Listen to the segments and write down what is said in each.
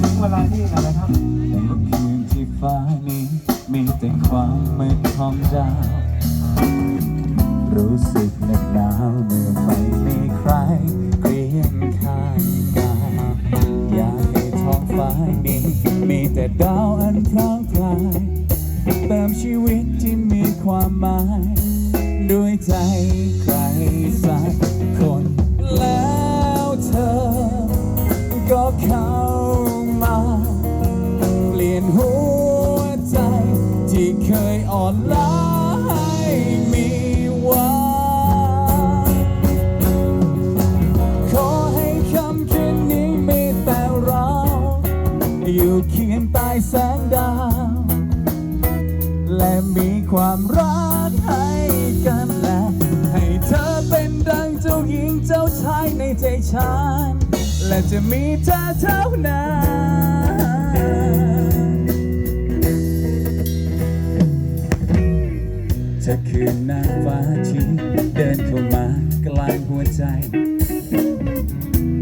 ถึงเวลาที่อะไรครับในที่ฟ้านี้มีแต่ความมืดของดารู้สึกหนาวเมื่อไม่มีใครเกลียงข้างกายอยากให้ท้องฟ้านี้มีแต่ดาวอันพรางพรายเติมชีวิตที่มีความหมาย ด้วยใจใคร อนล้ให้มีวันขอให้คำคืนนี้มีแต่เรา อยู่เคียงใต้แสงดาว และมีความรักให้กันและให้เธอเป็นดังเจ้าหญิงเจ้าชายในใจฉัน และจะมีเธอเท่านั้น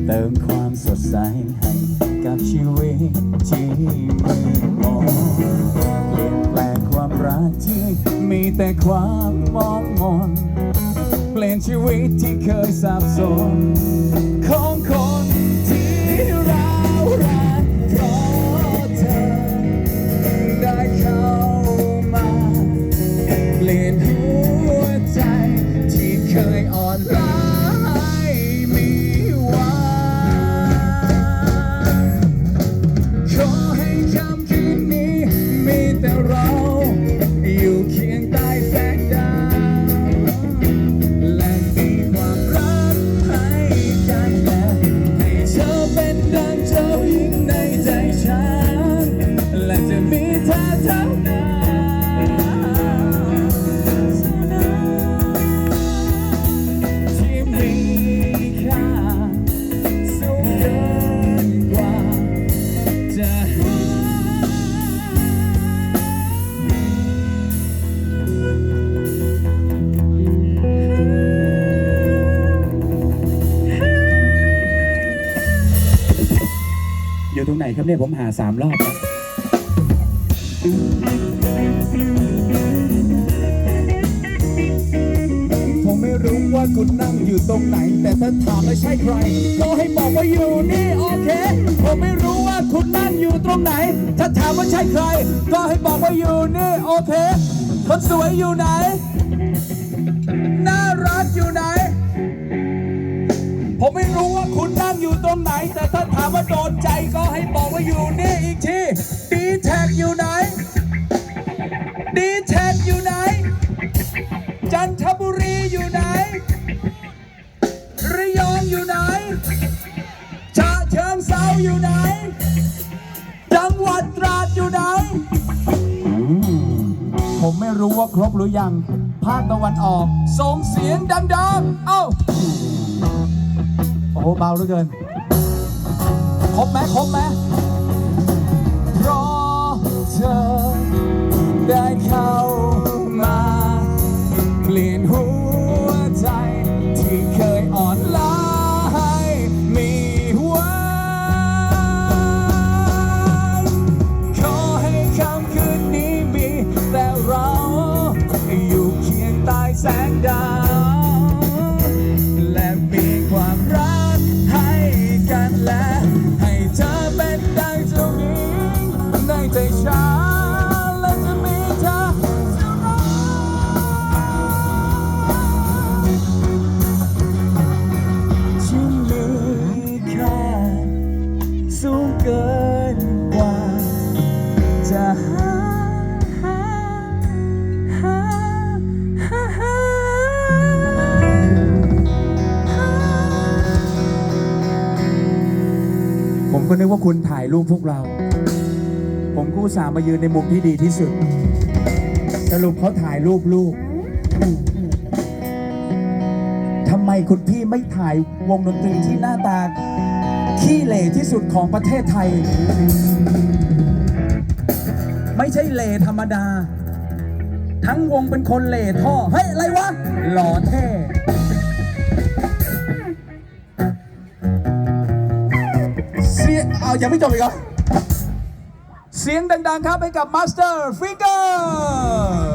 เติมความสดใสให้กับชีวิตที่มืดมนเปลี่ยนแปลงความรักที่มีแต่ความมองมนเปลี่ยนชีวิตที่เคยสับสนของ เธอเท่านั้นอยู่ตรงไหนครับเนี่ยผมหาสามรอบแล้ว ผมไม่รู้ว่าคุณนั่งอยู่ตรงไหน แต่ถ้าถามไม่ใช่ใครก็ให้บอกว่าอยู่นี่โอเค ผมไม่รู้ว่าคุณนั่งอยู่ตรงไหน ถ้าถามว่าใช่ใคร ก็ให้บอกว่าอยู่นี่โอเค คนสวยอยู่ไหน น่ารักอยู่ไหน ผมไม่รู้ว่าคุณนั่งอยู่ตรงไหน แต่ถ้าถามว่าโดนใจก็ให้บอกว่าอยู่นี่อีกทีดี แท็กอยู่ไหน ดีแท็กอยู่ไหน จันทบุรีอยู่ไหน ระยองอยู่ไหนชาเชิงเซาอยู่ไหน จังหวัดตราดอยู่ไหน ผมไม่รู้ว่าครบหรือยัง ภาคตะวันออก ส่งเสียงดังๆ เอ้า โอ้โหเบาเหลือเกิน ครบไหมครบไหม ได้ ผมก็นึกว่าคุณถ่ายรูปพวกเรา ผมก็อุตส่ามายืนในมุมที่ดีที่สุด สรุปเขาถ่ายรูปลูกทำไมคุณพี่ไม่ถ่ายวงดนตรีที่หน้าตา ขี้เหร่ที่สุดของประเทศไทย ไม่ใช่เหร่ธรรมดา ทั้งวงเป็นคนเหล่ท่อ เฮ้ย อะไรวะ หล่อเท่ เอายังไม่จบอีกเหรอ เสียงดัง ๆ ครับให้กับมาสเตอร์ฟิงเกอร์